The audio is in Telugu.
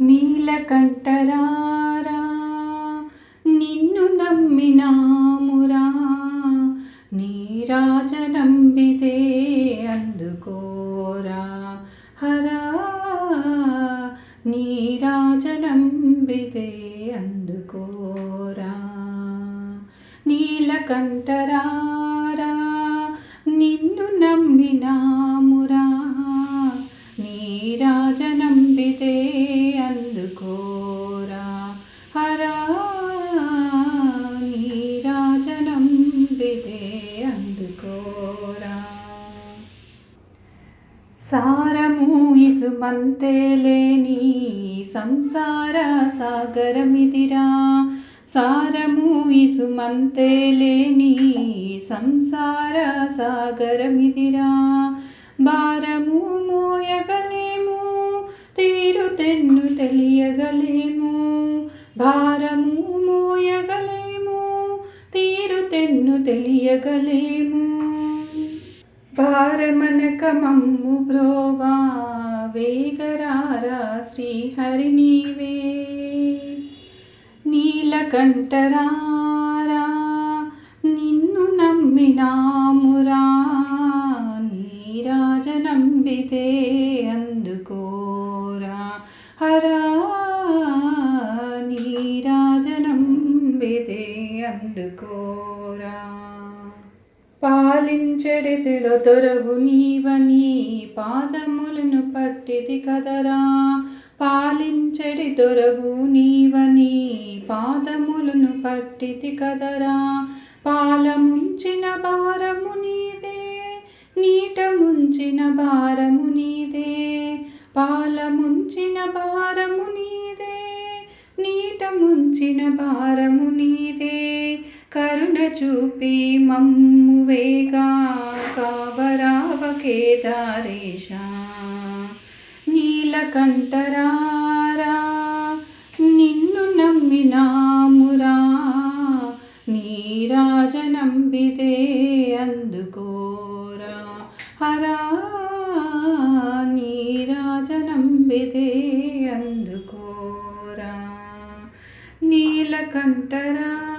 నీలకంఠరారా నిన్ను నమ్మినామురా. నీరాజనంబిదే అందుకోరా. హరా నీరాజనంబిదే అందుకోరా. నీలకంఠరారా నిన్ను నమ్మినామురా. సారము ఇసుమంతేలేని సంసార సాగరమిదిరా. సారము ఇసుమంతేలేని సంసార సాగరమిదిరా. భారము మోయగలేము తీరు తెన్ను తెలియగలేము. భారము మోయగలేము తీరు తెన్ను తెలియగలేము. భారమనక మమ్ము బ్రోవా వేగరారా శ్రీహరి నీవే నీలకంఠరారా నిన్ను నమ్మినామురా నీరాజ నంబితే అందుకోరా హరా నీరాజ నంబితే అందుకోరా పాలించెడిదిలో దొరవు నీవని పాదములను పట్టిది కదరా. పాలించెడి దొరవు నీవని పాదములను పట్టిది కదరా. పాలముంచిన భారము నీదే నీట ముంచిన భారము నీదే. పాలముంచిన భారము నీదే నీట ముంచిన భారము నీదే. కరుణ చూపి మమ్ము వేగా కావరావ కేదారేశ నీలకంఠరారా నిన్ను నమ్మినామురా నీరాజ నీరాజనంబిదే అందుకోరా. హరా నీరాజ నీరాజనంబిదే అందుకోరా. నీలకంఠరా